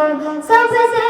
Sonsuz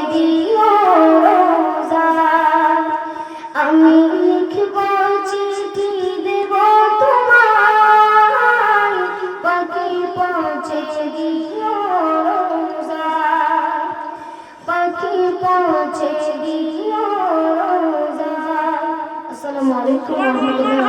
পৌঁছেছে দিঘিও পাখি পৌঁছেছে দিঘিও আসসালামু আলাইকুম